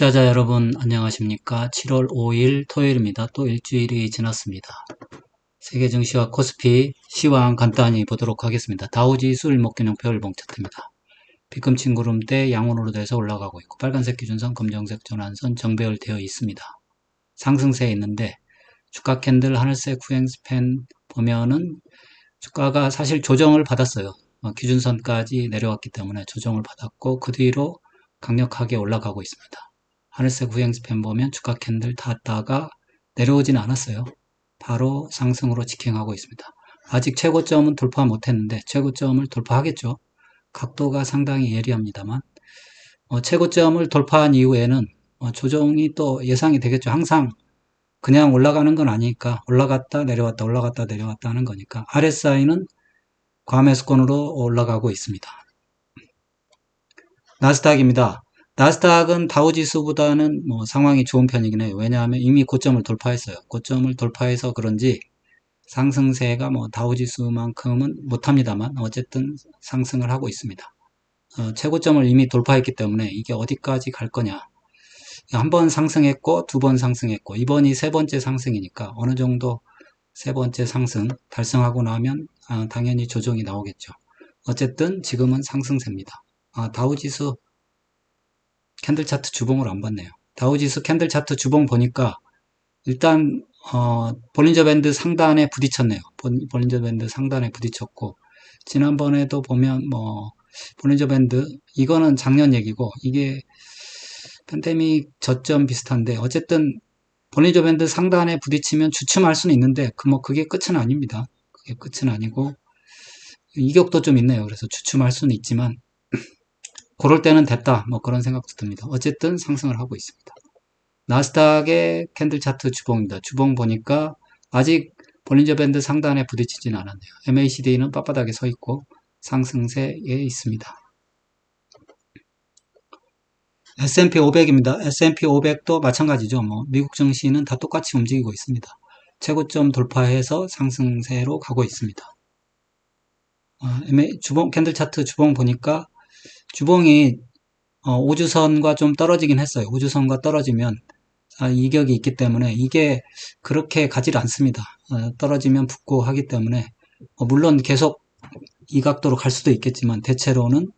투자자 여러분 안녕하십니까? 7월 5일 토요일입니다. 또 일주일이 지났습니다. 세계 증시와 코스피 시황 간단히 보도록 하겠습니다. 다우지수 일목균형표 일봉 차트입니다. 비금친 구름대 양원으로 돼서 올라가고 있고 빨간색 기준선 검정색 전환선 정배열 되어 있습니다. 상승세에 있는데 주가 캔들 하늘색 후행 스팬 보면은 주가가 사실 조정을 받았어요. 어, 기준선까지 내려왔기 때문에 조정을 받았고 그 뒤로 강력하게 올라가고 있습니다. 하늘색 후행 스팬 보면 주가 캔들 탔다가 내려오진 않았어요. 바로 상승으로 직행하고 있습니다. 아직 최고점은 돌파 못했는데 최고점을 돌파하겠죠. 각도가 상당히 예리합니다만 어, 최고점을 돌파한 이후에는 어, 조정이 또 예상이 되겠죠. 항상 그냥 올라가는 건 아니니까 올라갔다 내려왔다 올라갔다 내려왔다 하는 거니까 RSI는 과매수권으로 올라가고 있습니다. 나스닥입니다. 나스닥은 다우지수보다는 뭐 상황이 좋은 편이긴 해요. 왜냐하면 이미 고점을 돌파했어요. 고점을 돌파해서 그런지 상승세가 뭐 다우지수만큼은 못합니다만 어쨌든 상승을 하고 있습니다. 어, 최고점을 이미 돌파했기 때문에 이게 어디까지 갈 거냐. 한 번 상승했고 두 번 상승했고 이번이 세 번째 상승이니까 어느 정도 세 번째 상승 달성하고 나면 아, 당연히 조정이 나오겠죠. 어쨌든 지금은 상승세입니다. 아, 다우지수 캔들 차트 주봉을 안 봤네요. 다우지수 캔들 차트 주봉 보니까 일단 어, 볼린저 밴드 상단에 부딪혔네요. 볼린저 밴드 상단에 부딪혔고 지난번에도 보면 뭐 볼린저 밴드 이거는 작년 얘기고 이게 팬데믹 저점 비슷한데 어쨌든 볼린저 밴드 상단에 부딪히면 주춤할 수는 있는데 그 뭐 그게 끝은 아닙니다. 그게 끝은 아니고 이격도 좀 있네요. 그래서 주춤할 수는 있지만 그럴 때는 됐다. 뭐 그런 생각도 듭니다. 어쨌든 상승을 하고 있습니다. 나스닥의 캔들 차트 주봉입니다. 주봉 보니까 아직 볼린저 밴드 상단에 부딪히진 않았네요. MACD는 빳빳하게 서 있고 상승세에 있습니다. S&P 500입니다. S&P 500도 마찬가지죠. 뭐 미국 증시는 다 똑같이 움직이고 있습니다. 최고점 돌파해서 상승세로 가고 있습니다. 어, 주봉 캔들 차트 주봉 보니까 주봉이 어, 우주선과 좀 떨어지긴 했어요. 우주선과 떨어지면 아, 이격이 있기 때문에 이게 그렇게 가지 않습니다. 어, 떨어지면 붙고 하기 때문에 어, 물론 계속 이 각도로 갈 수도 있겠지만 대체로는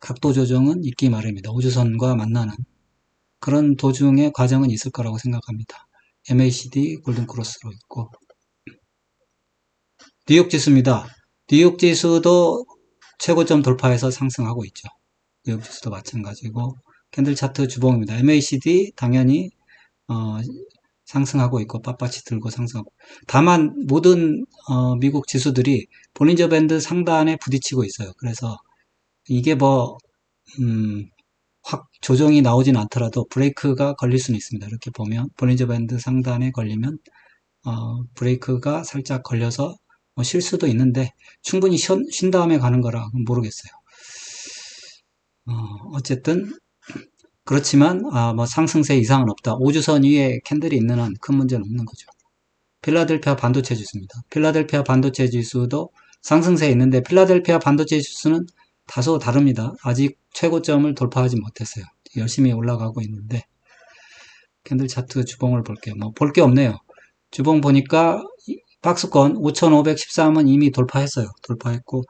각도 조정은 있기 마련입니다. 우주선과 만나는 그런 도중의 과정은 있을 거라고 생각합니다. MACD 골든크로스로 있고 뉴욕 지수입니다. 뉴욕 지수도 최고점 돌파해서 상승하고 있죠. 뉴욕 지수도 마찬가지고 캔들 차트 주봉입니다. MACD 당연히 어, 상승하고 있고 빳빳이 들고 상승하고 다만 모든 어, 미국 지수들이 볼린저 밴드 상단에 부딪히고 있어요. 그래서 이게 뭐 음, 확 조정이 나오진 않더라도 브레이크가 걸릴 수는 있습니다. 이렇게 보면 볼린저 밴드 상단에 걸리면 어, 브레이크가 살짝 걸려서 뭐 쉴 수도 있는데 충분히 쉰, 쉰 다음에 가는 거라 모르겠어요. 어, 쨌든 그렇지만 아, 뭐 상승세 이상은 없다. 5주선 위에 캔들이 있는 한 큰 문제는 없는 거죠. 필라델피아 반도체 지수입니다. 필라델피아 반도체 지수도 상승세에 있는데 필라델피아 반도체 지수는 다소 다릅니다. 아직 최고점을 돌파하지 못했어요. 열심히 올라가고 있는데 캔들 차트 주봉을 볼게요. 뭐 볼 게 없네요. 주봉 보니까 박스권 5513은 이미 돌파했어요. 돌파했고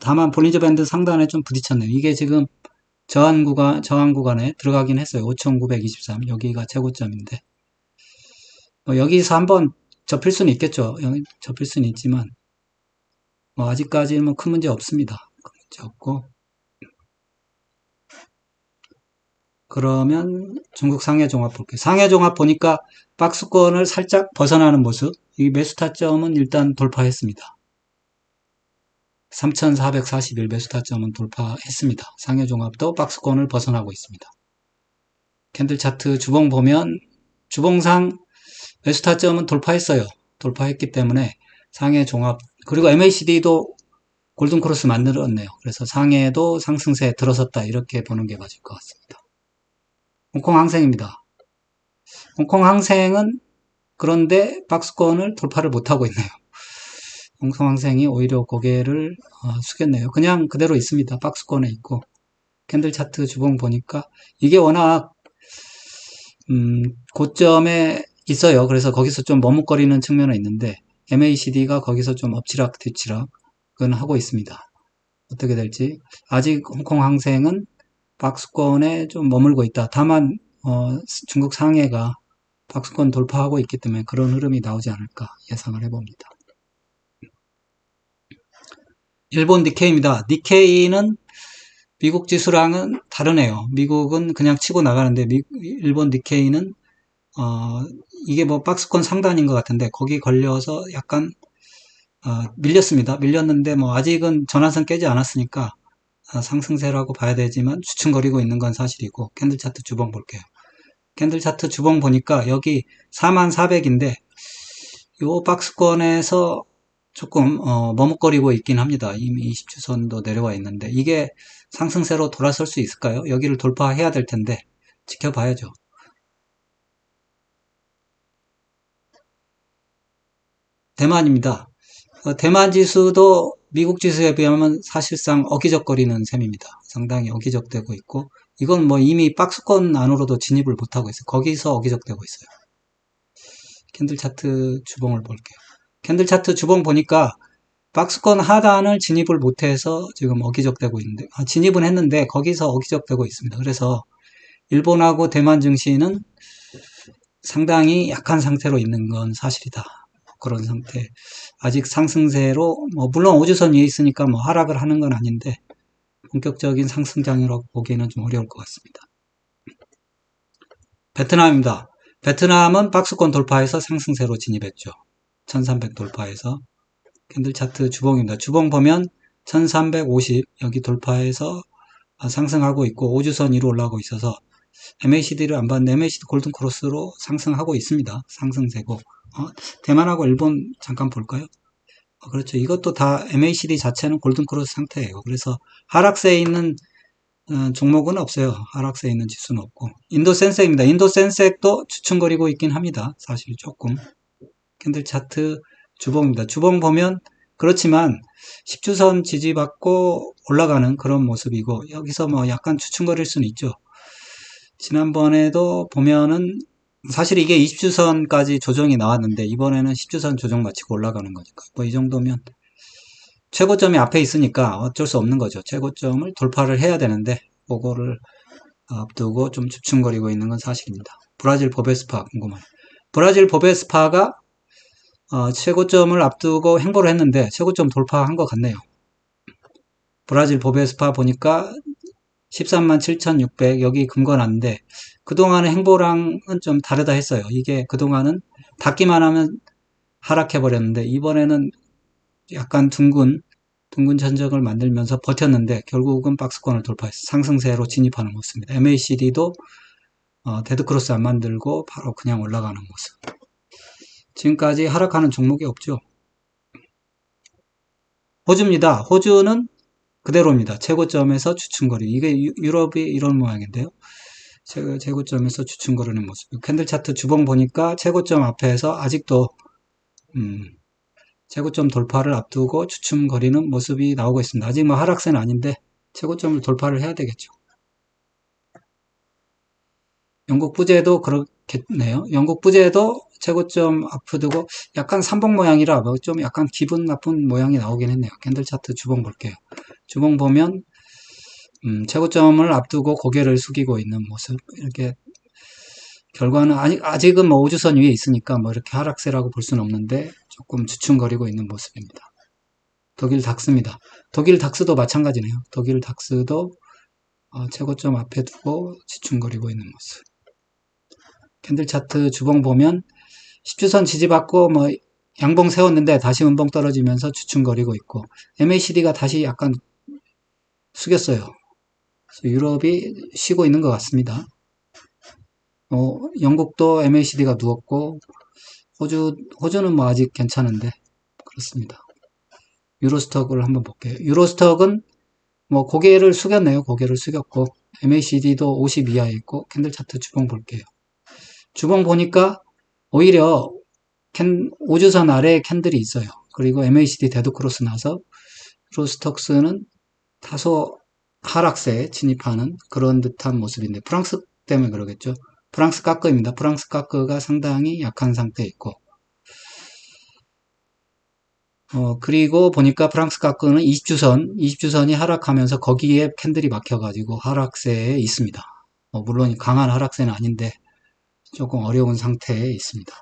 다만 볼린저 밴드 상단에 좀 부딪혔네요. 이게 지금 저항 구간 저항 구간에 들어가긴 했어요. 5923 여기가 최고점인데 뭐 여기서 한번 접힐 수는 있겠죠. 접힐 수는 있지만 뭐 아직까지는 뭐 큰 문제 없습니다. 큰 문제 없고 그러면 중국 상해 종합 볼게요. 상해 종합 보니까 박스권을 살짝 벗어나는 모습. 이 매수 타점은 일단 돌파했습니다. 3441 매수 타점은 돌파했습니다. 상해 종합도 박스권을 벗어나고 있습니다. 캔들 차트 주봉 보면 주봉상 매수 타점은 돌파했어요. 돌파했기 때문에 상해 종합 그리고 MACD도 골든크로스 만들었네요. 그래서 상해도 상승세에 들어섰다 이렇게 보는 게 맞을 것 같습니다. 홍콩 항생입니다. 홍콩 항생은 그런데 박스권을 돌파를 못하고 있네요. 홍콩 항생이 오히려 고개를 어, 숙였네요. 그냥 그대로 있습니다. 박스권에 있고 캔들 차트 주봉 보니까 이게 워낙 음, 고점에 있어요. 그래서 거기서 좀 머뭇거리는 측면은 있는데 MACD가 거기서 좀 엎치락 뒤치락은 하고 있습니다. 어떻게 될지 아직 홍콩 항생은 박스권에 좀 머물고 있다. 다만 어, 중국 상해가 박스권 돌파하고 있기 때문에 그런 흐름이 나오지 않을까 예상을 해봅니다. 일본 니케이입니다. 니케이는 미국 지수랑은 다르네요. 미국은 그냥 치고 나가는데 미, 일본 니케이는 어, 이게 뭐 박스권 상단인 것 같은데 거기 걸려서 약간 어, 밀렸습니다. 밀렸는데 뭐 아직은 전환선 깨지 않았으니까 아, 상승세라고 봐야 되지만 주춤거리고 있는 건 사실이고 캔들 차트 주봉 볼게요. 캔들 차트 주봉 보니까 여기 4400인데 요 박스권에서 조금 어, 머뭇거리고 있긴 합니다. 이미 20주선도 내려와 있는데 이게 상승세로 돌아설 수 있을까요? 여기를 돌파해야 될 텐데 지켜봐야죠. 대만입니다. 어, 대만 지수도 미국 지수에 비하면 사실상 어기적거리는 셈입니다. 상당히 어기적되고 있고 이건 뭐 이미 박스권 안으로도 진입을 못하고 있어요. 거기서 어기적되고 있어요. 캔들 차트 주봉을 볼게요. 캔들 차트 주봉 보니까 박스권 하단을 진입을 못해서 지금 어기적되고 있는데 아, 진입은 했는데 거기서 어기적되고 있습니다. 그래서 일본하고 대만 증시는 상당히 약한 상태로 있는 건 사실이다. 그런 상태. 아직 상승세로 뭐 물론 오주선 위에 있으니까 뭐 하락을 하는 건 아닌데 본격적인 상승장이라고 보기에는 좀 어려울 것 같습니다. 베트남입니다. 베트남은 박스권 돌파해서 상승세로 진입했죠. 1300 돌파해서 캔들 차트 주봉입니다. 주봉 보면 1350 여기 돌파해서 상승하고 있고 5주선 위로 올라가고 있어서 MACD를 안 봤는데 MACD 골든 크로스로 상승하고 있습니다. 상승세고 어, 대만하고 일본 잠깐 볼까요? 어, 그렇죠. 이것도 다 MACD 자체는 골든 크로스 상태예요. 그래서 하락세에 있는 어, 종목은 없어요. 하락세에 있는 지수는 없고 인도 센섹입니다. 인도 센섹도 주춤거리고 있긴 합니다. 사실 조금 캔들 차트 주봉입니다. 주봉 보면 그렇지만 10주선 지지받고 올라가는 그런 모습이고 여기서 뭐 약간 추춤거릴 수는 있죠. 지난번에도 보면은 사실 이게 20주선까지 조정이 나왔는데 이번에는 10주선 조정 마치고 올라가는 거니까 뭐 이 정도면 최고점이 앞에 있으니까 어쩔 수 없는 거죠. 최고점을 돌파를 해야 되는데 그거를 앞두고 좀 주춤거리고 있는 건 사실입니다. 브라질 보베스파 궁금해요. 브라질 보베스파가 어, 최고점을 앞두고 행보를 했는데 최고점 돌파한 것 같네요. 브라질 보베스파 보니까 13만 7,600 여기 근거났는데 그동안의 행보랑은 좀 다르다 했어요. 이게 그동안은 닿기만 하면 하락해 버렸는데 이번에는 약간 둥근 둥근 전적을 만들면서 버텼는데 결국은 박스권을 돌파해서 상승세로 진입하는 모습입니다. MACD도 어, 데드크로스 안 만들고 바로 그냥 올라가는 모습. 지금까지 하락하는 종목이 없죠. 호주입니다. 호주는 그대로입니다. 최고점에서 추춤거리. 이게 유럽이 이런 모양인데요. 최고점에서 추춤거리는 모습. 캔들 차트 주봉 보니까 최고점 앞에서 아직도 음, 최고점 돌파를 앞두고 추춤거리는 모습이 나오고 있습니다. 아직 뭐 하락세는 아닌데 최고점을 돌파를 해야 되겠죠. 영국 부재도 그렇 겠네요. 영국 부재도 최고점 앞두고 약간 삼봉 모양이라 뭐좀 약간 기분 나쁜 모양이 나오긴 했네요. 캔들 차트 주봉 볼게요. 주봉 보면 음, 최고점을 앞두고 고개를 숙이고 있는 모습 이렇게 결과는 아직, 아직은 뭐 5주선 위에 있으니까 뭐 이렇게 하락세라고 볼 수는 없는데 조금 주춤거리고 있는 모습입니다. 독일 닥스입니다. 독일 닥스도 마찬가지네요. 독일 닥스도 어, 최고점 앞에 두고 지춤거리고 있는 모습. 캔들 차트 주봉 보면 10주선 지지받고 뭐 양봉 세웠는데 다시 음봉 떨어지면서 주춤거리고 있고 MACD가 다시 약간 숙였어요. 유럽이 쉬고 있는 것 같습니다. 어, 영국도 MACD가 누웠고 호주 호주는 뭐 아직 괜찮은데 그렇습니다. 유로스톡을 한번 볼게요. 유로스톡은 뭐 고개를 숙였네요. 고개를 숙였고 MACD도 50 이하에 있고 캔들 차트 주봉 볼게요. 주봉 보니까 오히려 캔, 5주선 아래에 캔들이 있어요. 그리고 MACD 데드크로스 나서 로스톡스는 다소 하락세에 진입하는 그런 듯한 모습인데 프랑스 때문에 그러겠죠. 프랑스 까크입니다. 프랑스 까크가 상당히 약한 상태에 있고 어, 그리고 보니까 프랑스 까크는 20주선, 20주선이 하락하면서 거기에 캔들이 막혀가지고 하락세에 있습니다. 어, 물론 강한 하락세는 아닌데 조금 어려운 상태에 있습니다.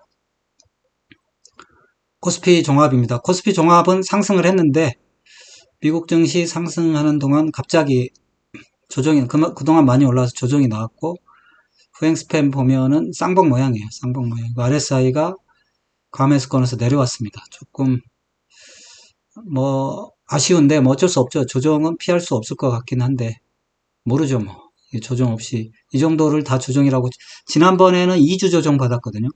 코스피 종합입니다. 코스피 종합은 상승을 했는데 미국 증시 상승하는 동안 갑자기 조정이 그, 그동안 많이 올라와서 조정이 나왔고 후행 스팸 보면은 쌍봉 모양이에요. 쌍봉 모양. RSI가 감매수권에서 내려왔습니다. 조금 뭐 아쉬운데 뭐 어쩔 수 없죠. 조정은 피할 수 없을 것 같긴 한데 모르죠 뭐. 조정 없이 이 정도를 다 조정이라고 지난번에는 2주 조정 받았거든요.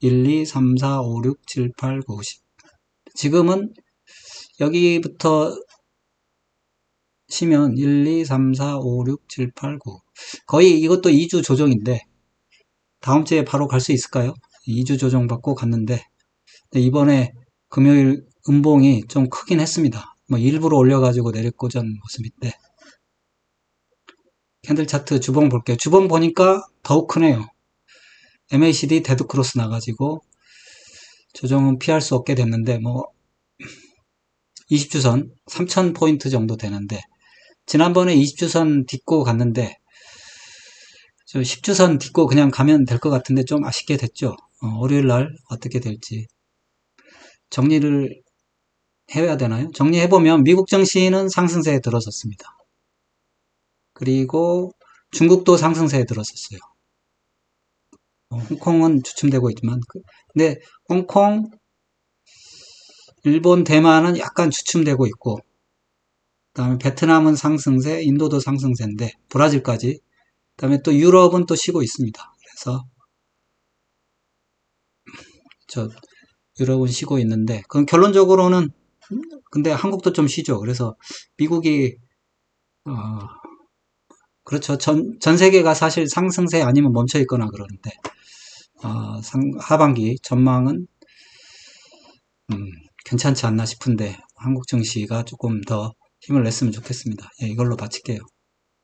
1, 2, 3, 4, 5, 6, 7, 8, 9, 10 지금은 여기부터 치면 1, 2, 3, 4, 5, 6, 7, 8, 9 거의 이것도 2주 조정인데 다음 주에 바로 갈 수 있을까요? 2주 조정 받고 갔는데 이번에 금요일 음봉이 좀 크긴 했습니다. 뭐 일부러 올려가지고 내리꽂은 모습인데 캔들 차트 주봉 볼게요. 주봉 보니까 더욱 크네요. MACD 데드 크로스 나가지고 조정은 피할 수 없게 됐는데 뭐 20주선 3000포인트 정도 되는데 지난번에 20주선 딛고 갔는데 저 10주선 딛고 그냥 가면 될 것 같은데 좀 아쉽게 됐죠. 어, 월요일 날 어떻게 될지 정리를 해야 되나요? 정리해보면 미국 증시는 상승세에 들어섰습니다. 그리고 중국도 상승세에 들어섰어요. 어, 홍콩은 주춤되고 있지만 그, 근데 홍콩, 일본, 대만은 약간 주춤되고 있고 그 다음에 베트남은 상승세, 인도도 상승세인데 브라질까지 그 다음에 또 유럽은 또 쉬고 있습니다. 그래서 저 유럽은 쉬고 있는데 그럼 결론적으로는 근데 한국도 좀 쉬죠. 그래서 미국이 어, 그렇죠. 전, 전 세계가 사실 상승세 아니면 멈춰 있거나 그러는데 어, 상, 하반기 전망은 음, 괜찮지 않나 싶은데 한국 증시가 조금 더 힘을 냈으면 좋겠습니다. 예, 이걸로 마칠게요.